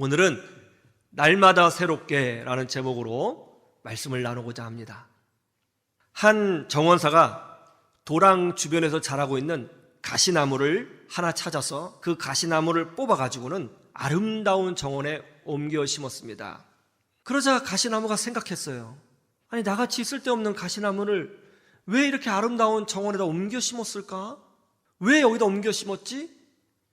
오늘은 날마다 새롭게라는 제목으로 말씀을 나누고자 합니다. 한 정원사가 도랑 주변에서 자라고 있는 가시나무를 하나 찾아서 그 가시나무를 뽑아가지고는 아름다운 정원에 옮겨 심었습니다. 그러자 가시나무가 생각했어요. 아니, 나같이 쓸데없는 가시나무를 왜 이렇게 아름다운 정원에다 옮겨 심었을까? 왜 여기다 옮겨 심었지?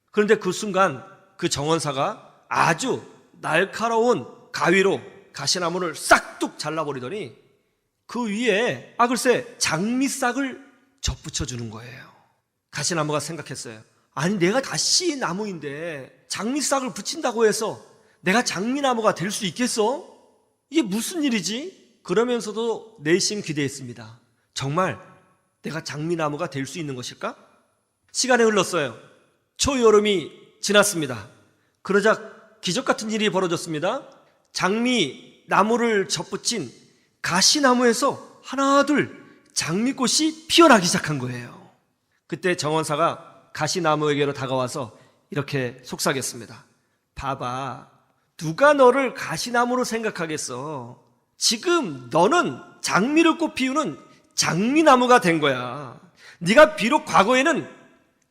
그런데 그 순간 그 정원사가 아주 날카로운 가위로 가시나무를 싹둑 잘라버리더니 그 위에 아 글쎄 장미싹을 접붙여 주는 거예요. 가시나무가 생각했어요. 아니 내가 다시 나무인데 장미싹을 붙인다고 해서 내가 장미나무가 될 수 있겠어? 이게 무슨 일이지? 그러면서도 내심 기대했습니다. 정말 내가 장미나무가 될 수 있는 것일까? 시간이 흘렀어요. 초여름이 지났습니다. 그러자 기적 같은 일이 벌어졌습니다. 장미 나무를 접붙인 가시나무에서 하나둘 장미꽃이 피어나기 시작한 거예요. 그때 정원사가 가시나무에게로 다가와서 이렇게 속삭였습니다. 봐봐. 누가 너를 가시나무로 생각하겠어? 지금 너는 장미를 꽃 피우는 장미나무가 된 거야. 네가 비록 과거에는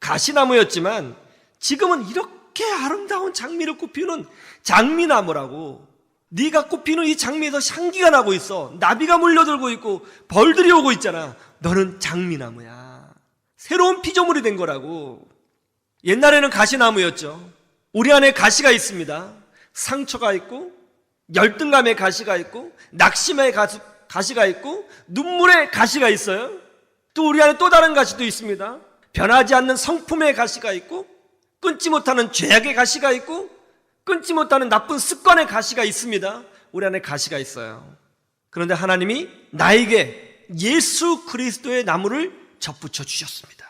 가시나무였지만 지금은 이렇게 아름다운 장미를 꽃 피우는 장미나무라고. 네가 꽃피는 이 장미에서 향기가 나고 있어. 나비가 몰려들고 있고 벌들이 오고 있잖아. 너는 장미나무야. 새로운 피조물이 된 거라고. 옛날에는 가시나무였죠. 우리 안에 가시가 있습니다. 상처가 있고 열등감의 가시가 있고 낙심의 가시, 가시가 있고 눈물의 가시가 있어요. 또 우리 안에 또 다른 가시도 있습니다. 변하지 않는 성품의 가시가 있고 끊지 못하는 죄악의 가시가 있고 끊지 못하는 나쁜 습관의 가시가 있습니다. 우리 안에 가시가 있어요. 그런데 하나님이 나에게 예수 그리스도의 나무를 접붙여 주셨습니다.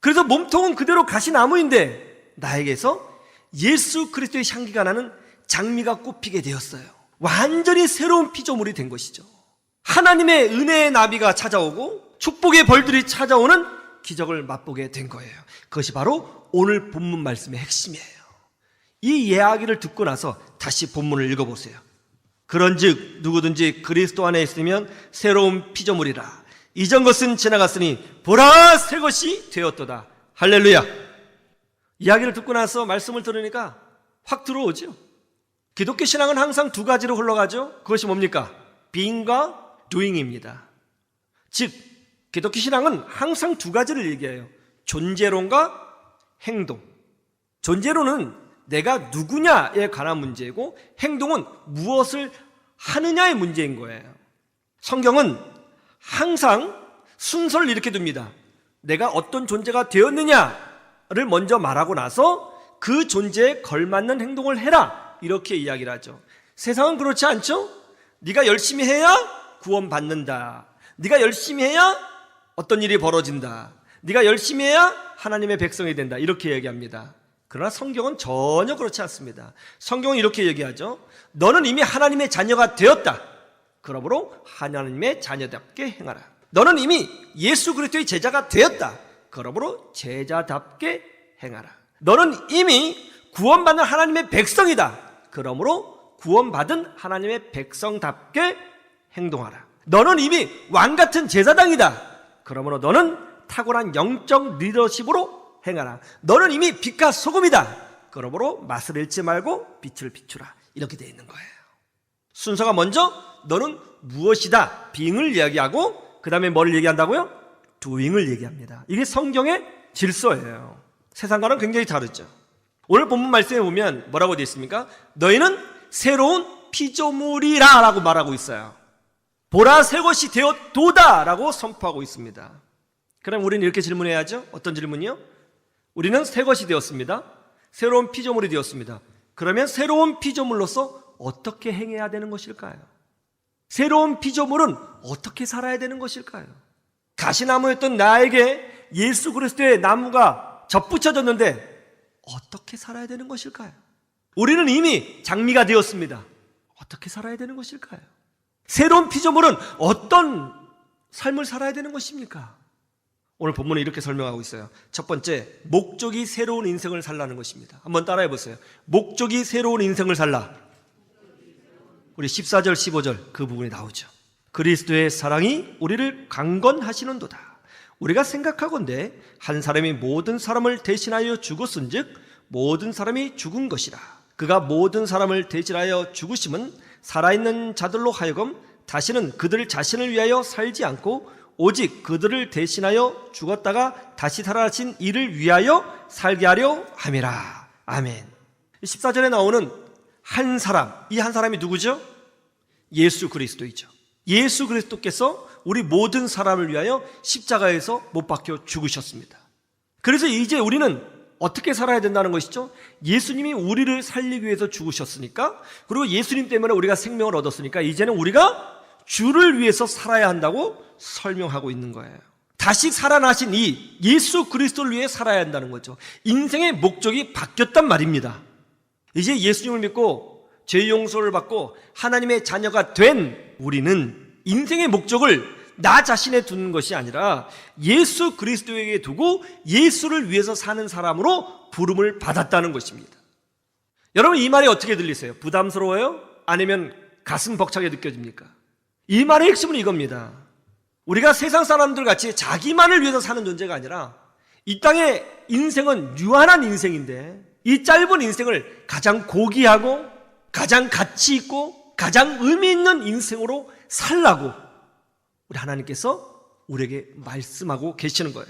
그래서 몸통은 그대로 가시나무인데 나에게서 예수 그리스도의 향기가 나는 장미가 꽃피게 되었어요. 완전히 새로운 피조물이 된 것이죠. 하나님의 은혜의 나비가 찾아오고 축복의 벌들이 찾아오는 기적을 맛보게 된 거예요. 그것이 바로 오늘 본문 말씀의 핵심이에요. 이 이야기를 듣고 나서 다시 본문을 읽어보세요. 그런즉 누구든지 그리스도 안에 있으면 새로운 피조물이라. 이전 것은 지나갔으니 보라 새 것이 되었도다. 할렐루야. 이야기를 듣고 나서 말씀을 들으니까 확 들어오죠. 기독교 신앙은 항상 두 가지로 흘러가죠. 그것이 뭡니까? being과 doing입니다. 즉 기독교 신앙은 항상 두 가지를 얘기해요. 존재론과 행동. 존재론은 내가 누구냐에 관한 문제고 행동은 무엇을 하느냐의 문제인 거예요. 성경은 항상 순서를 이렇게 둡니다. 내가 어떤 존재가 되었느냐를 먼저 말하고 나서 그 존재에 걸맞는 행동을 해라. 이렇게 이야기를 하죠. 세상은 그렇지 않죠? 네가 열심히 해야 구원받는다. 네가 열심히 해야 어떤 일이 벌어진다. 네가 열심히 해야 하나님의 백성이 된다. 이렇게 얘기합니다. 그러나 성경은 전혀 그렇지 않습니다. 성경은 이렇게 얘기하죠. 너는 이미 하나님의 자녀가 되었다. 그러므로 하나님의 자녀답게 행하라. 너는 이미 예수 그리스도의 제자가 되었다. 그러므로 제자답게 행하라. 너는 이미 구원받는 하나님의 백성이다. 그러므로 구원받은 하나님의 백성답게 행동하라. 너는 이미 왕 같은 제사장이다. 그러므로 너는 탁월한 영적 리더십으로 행하라. 너는 이미 빛과 소금이다. 그러므로 맛을 잃지 말고 빛을 비추라. 이렇게 되어 있는 거예요. 순서가 먼저 너는 무엇이다. 빙을 이야기하고 그 다음에 뭘 얘기한다고요? doing을 얘기합니다. 이게 성경의 질서예요. 세상과는 굉장히 다르죠. 오늘 본문 말씀에 보면 뭐라고 되어 있습니까? 너희는 새로운 피조물이라 라고 말하고 있어요. 보라 새 것이 되었도다 라고 선포하고 있습니다. 그럼 우리는 이렇게 질문해야죠. 어떤 질문이요? 우리는 새 것이 되었습니다. 새로운 피조물이 되었습니다. 그러면 새로운 피조물로서 어떻게 행해야 되는 것일까요? 새로운 피조물은 어떻게 살아야 되는 것일까요? 가시나무였던 나에게 예수 그리스도의 나무가 접붙여졌는데 어떻게 살아야 되는 것일까요? 우리는 이미 장미가 되었습니다. 어떻게 살아야 되는 것일까요? 새로운 피조물은 어떤 삶을 살아야 되는 것입니까? 오늘 본문은 이렇게 설명하고 있어요. 첫 번째, 목적이 새로운 인생을 살라는 것입니다. 한번 따라해 보세요. 목적이 새로운 인생을 살라. 우리 14절, 15절 그 부분이 나오죠. 그리스도의 사랑이 우리를 강건하시는도다. 우리가 생각하건대 한 사람이 모든 사람을 대신하여 죽었은즉 모든 사람이 죽은 것이라. 그가 모든 사람을 대신하여 죽으심은 살아있는 자들로 하여금 다시는 그들 자신을 위하여 살지 않고 오직 그들을 대신하여 죽었다가 다시 살아나신 이를 위하여 살게 하려 함이라. 아멘. 14절에 나오는 한 사람, 이 한 사람이 누구죠? 예수 그리스도이죠. 예수 그리스도께서 우리 모든 사람을 위하여 십자가에서 못 박혀 죽으셨습니다. 그래서 이제 우리는 어떻게 살아야 된다는 것이죠? 예수님이 우리를 살리기 위해서 죽으셨으니까, 그리고 예수님 때문에 우리가 생명을 얻었으니까, 이제는 우리가 주를 위해서 살아야 한다고 설명하고 있는 거예요. 다시 살아나신 이 예수 그리스도를 위해 살아야 한다는 거죠. 인생의 목적이 바뀌었단 말입니다. 이제 예수님을 믿고 죄 용서를 받고 하나님의 자녀가 된 우리는 인생의 목적을 나 자신에 두는 것이 아니라 예수 그리스도에게 두고 예수를 위해서 사는 사람으로 부름을 받았다는 것입니다. 여러분 이 말이 어떻게 들리세요? 부담스러워요? 아니면 가슴 벅차게 느껴집니까? 이 말의 핵심은 이겁니다. 우리가 세상 사람들 같이 자기만을 위해서 사는 존재가 아니라 이 땅의 인생은 유한한 인생인데 이 짧은 인생을 가장 고귀하고 가장 가치 있고 가장 의미 있는 인생으로 살라고 우리 하나님께서 우리에게 말씀하고 계시는 거예요.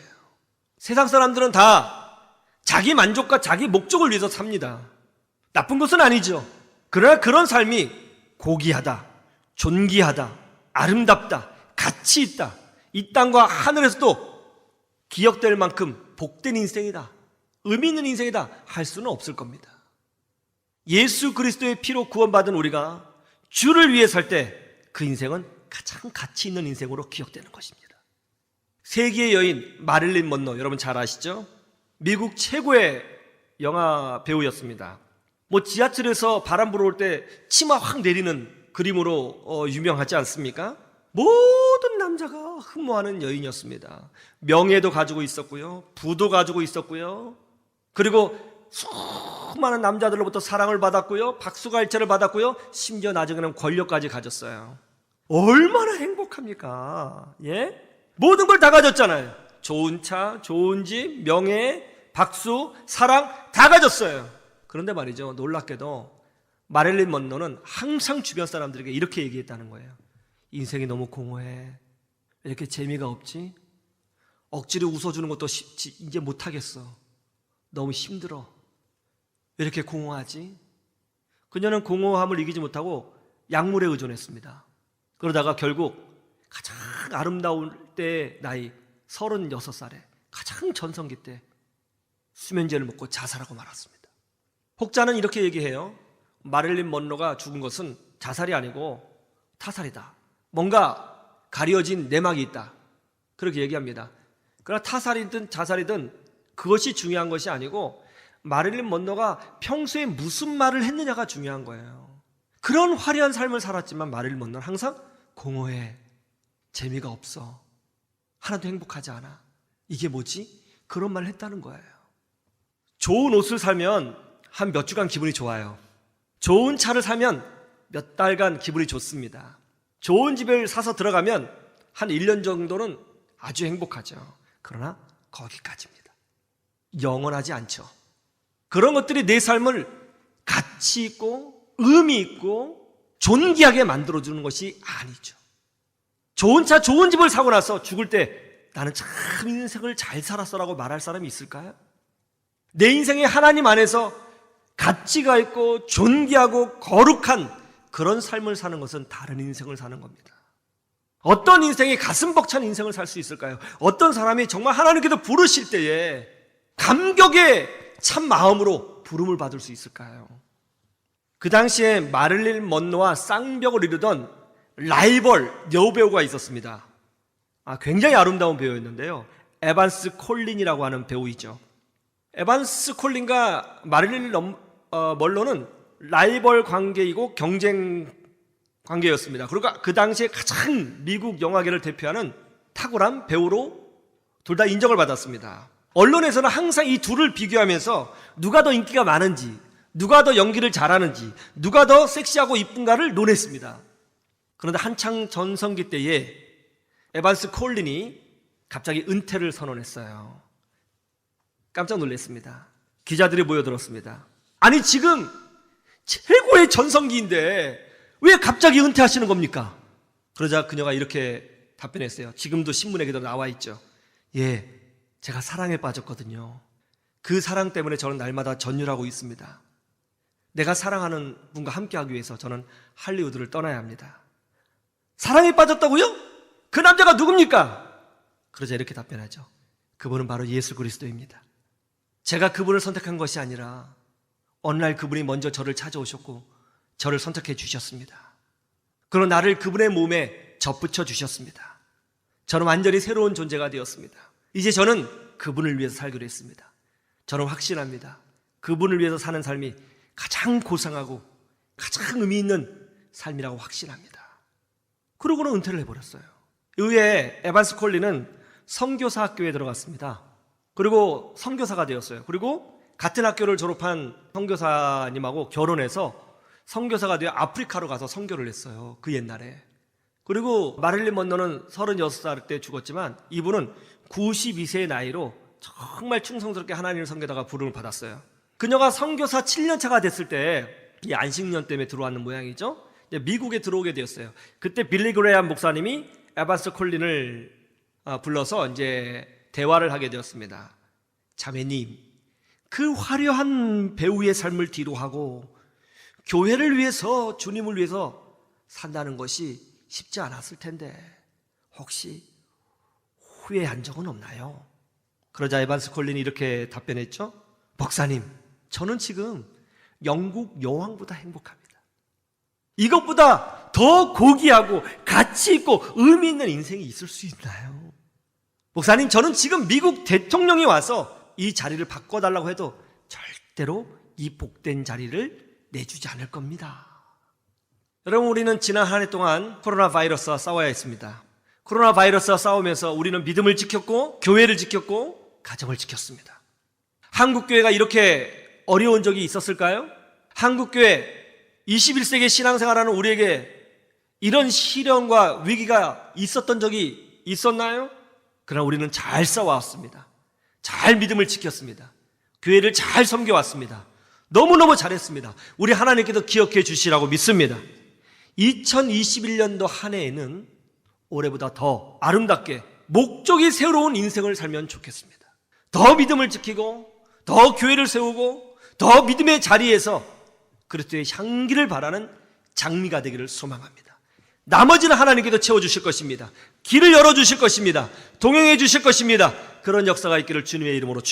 세상 사람들은 다 자기 만족과 자기 목적을 위해서 삽니다. 나쁜 것은 아니죠. 그러나 그런 삶이 고귀하다, 존귀하다, 아름답다, 가치 있다. 이 땅과 하늘에서도 기억될 만큼 복된 인생이다. 의미 있는 인생이다. 할 수는 없을 겁니다. 예수 그리스도의 피로 구원받은 우리가 주를 위해 살 때 그 인생은 가장 가치 있는 인생으로 기억되는 것입니다. 세계의 여인 마릴린 먼로 여러분 잘 아시죠? 미국 최고의 영화 배우였습니다. 뭐 지하철에서 바람 불어올 때 치마 확 내리는 그림으로 어, 유명하지 않습니까? 모든 남자가 흠모하는 여인이었습니다. 명예도 가지고 있었고요. 부도 가지고 있었고요. 그리고 수많은 남자들로부터 사랑을 받았고요. 박수갈채를 받았고요. 심지어 나중에는 권력까지 가졌어요. 얼마나 행복합니까? 예? 모든 걸 다 가졌잖아요. 좋은 차, 좋은 집, 명예, 박수, 사랑 다 가졌어요. 그런데 말이죠. 놀랍게도 마릴린 먼로는 항상 주변 사람들에게 이렇게 얘기했다는 거예요. 인생이 너무 공허해. 왜 이렇게 재미가 없지? 억지로 웃어주는 것도 쉽지, 이제 못하겠어. 너무 힘들어. 왜 이렇게 공허하지? 그녀는 공허함을 이기지 못하고 약물에 의존했습니다. 그러다가 결국 가장 아름다울 때 나이 36살에 가장 전성기 때 수면제를 먹고 자살하고 말았습니다. 혹자는 이렇게 얘기해요. 마릴린 먼로가 죽은 것은 자살이 아니고 타살이다. 뭔가 가려진 내막이 있다. 그렇게 얘기합니다. 그러나 타살이든 자살이든 그것이 중요한 것이 아니고 마릴린 먼로가 평소에 무슨 말을 했느냐가 중요한 거예요. 그런 화려한 삶을 살았지만 마릴린 먼로는 항상 공허해. 재미가 없어. 하나도 행복하지 않아. 이게 뭐지? 그런 말을 했다는 거예요. 좋은 옷을 사면 한 몇 주간 기분이 좋아요. 좋은 차를 사면 몇 달간 기분이 좋습니다. 좋은 집을 사서 들어가면 한 1년 정도는 아주 행복하죠. 그러나 거기까지입니다. 영원하지 않죠. 그런 것들이 내 삶을 가치 있고 의미 있고 존귀하게 만들어주는 것이 아니죠. 좋은 차, 좋은 집을 사고 나서 죽을 때 나는 참 인생을 잘 살았어라고 말할 사람이 있을까요? 내 인생에 하나님 안에서 가치가 있고 존귀하고 거룩한 그런 삶을 사는 것은 다른 인생을 사는 겁니다. 어떤 인생이 가슴 벅찬 인생을 살 수 있을까요? 어떤 사람이 정말 하나님께서 부르실 때에 감격의 참 마음으로 부름을 받을 수 있을까요? 그 당시에 마를린 먼노와 쌍벽을 이루던 라이벌 여배우가 있었습니다. 아, 굉장히 아름다운 배우였는데요. 에반스 콜린이라고 하는 배우이죠. 에반스 콜린과 마릴린 럼- 어, 멀로는 라이벌 관계이고 경쟁 관계였습니다. 그러니까 그 당시에 가장 미국 영화계를 대표하는 탁월한 배우로 둘 다 인정을 받았습니다. 언론에서는 항상 이 둘을 비교하면서 누가 더 인기가 많은지, 누가 더 연기를 잘하는지, 누가 더 섹시하고 이쁜가를 논했습니다. 그런데 한창 전성기 때에 에반스 콜린이 갑자기 은퇴를 선언했어요. 깜짝 놀랐습니다. 기자들이 모여들었습니다. 아니, 지금 최고의 전성기인데 왜 갑자기 은퇴하시는 겁니까? 그러자 그녀가 이렇게 답변했어요. 지금도 신문에도 나와 있죠. 예, 제가 사랑에 빠졌거든요. 그 사랑 때문에 저는 날마다 전율하고 있습니다. 내가 사랑하는 분과 함께하기 위해서 저는 할리우드를 떠나야 합니다. 사랑에 빠졌다고요? 그 남자가 누굽니까? 그러자 이렇게 답변하죠. 그분은 바로 예수 그리스도입니다. 제가 그분을 선택한 것이 아니라 어느 날 그분이 먼저 저를 찾아오셨고 저를 선택해 주셨습니다. 그리고 나를 그분의 몸에 접붙여 주셨습니다. 저는 완전히 새로운 존재가 되었습니다. 이제 저는 그분을 위해서 살기로 했습니다. 저는 확신합니다. 그분을 위해서 사는 삶이 가장 고상하고 가장 의미 있는 삶이라고 확신합니다. 그러고는 은퇴를 해버렸어요. 이후에 에반스 콜리는 성교사 학교에 들어갔습니다. 그리고 성교사가 되었어요. 그리고 같은 학교를 졸업한 성교사님하고 결혼해서 성교사가 되어 아프리카로 가서 성교를 했어요. 그 옛날에. 그리고 마릴린 먼로는 36살 때 죽었지만 이분은 92세의 나이로 정말 충성스럽게 하나님을 섬기다가 부름을 받았어요. 그녀가 성교사 7년 차가 됐을 때 이 안식년 때문에 들어왔는 모양이죠. 미국에 들어오게 되었어요. 그때 빌리 그레이엄 목사님이 에반스 콜린을 아, 불러서 이제 대화를 하게 되었습니다. 자매님, 그 화려한 배우의 삶을 뒤로하고 교회를 위해서 주님을 위해서 산다는 것이 쉽지 않았을 텐데 혹시 후회한 적은 없나요? 그러자 에반스 콜린이 이렇게 답변했죠. 목사님, 저는 지금 영국 여왕보다 행복합니다. 이것보다 더 고귀하고 가치 있고 의미 있는 인생이 있을 수 있나요? 목사님, 저는 지금 미국 대통령이 와서 이 자리를 바꿔달라고 해도 절대로 이 복된 자리를 내주지 않을 겁니다. 여러분, 우리는 지난 한 해 동안 코로나 바이러스와 싸워야 했습니다. 코로나 바이러스와 싸우면서 우리는 믿음을 지켰고, 교회를 지켰고, 가정을 지켰습니다. 한국교회가 이렇게 어려운 적이 있었을까요? 한국교회 21세기 신앙생활하는 우리에게 이런 시련과 위기가 있었던 적이 있었나요? 그러나 우리는 잘 싸워왔습니다. 잘 믿음을 지켰습니다. 교회를 잘 섬겨왔습니다. 너무너무 잘했습니다. 우리 하나님께도 기억해 주시라고 믿습니다. 2021년도 한 해에는 올해보다 더 아름답게 목적이 새로운 인생을 살면 좋겠습니다. 더 믿음을 지키고 더 교회를 세우고 더 믿음의 자리에서 그리스도의 향기를 바라는 장미가 되기를 소망합니다. 나머지는 하나님께도 채워주실 것입니다. 길을 열어주실 것입니다. 동행해 주실 것입니다. 그런 역사가 있기를 주님의 이름으로 축